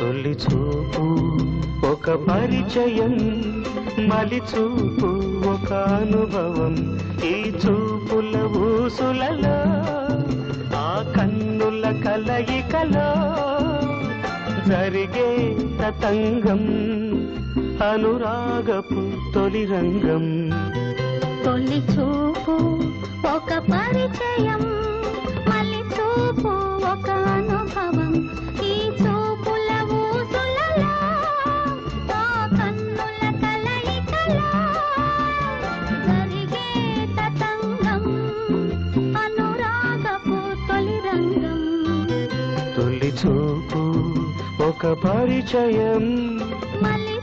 తొలి చూపు ఒక పరిచయం మలి చూపు ఒక అనుభవం. ఈ చూపుల ఊసులలో ఆ కన్నుల కలయికలో జరిగే తతంగం అనురాగపు తొలి రంగం. తొలి చూపు ఒక పరిచయం చూపు ఒక పరిచయం. మళ్ళీ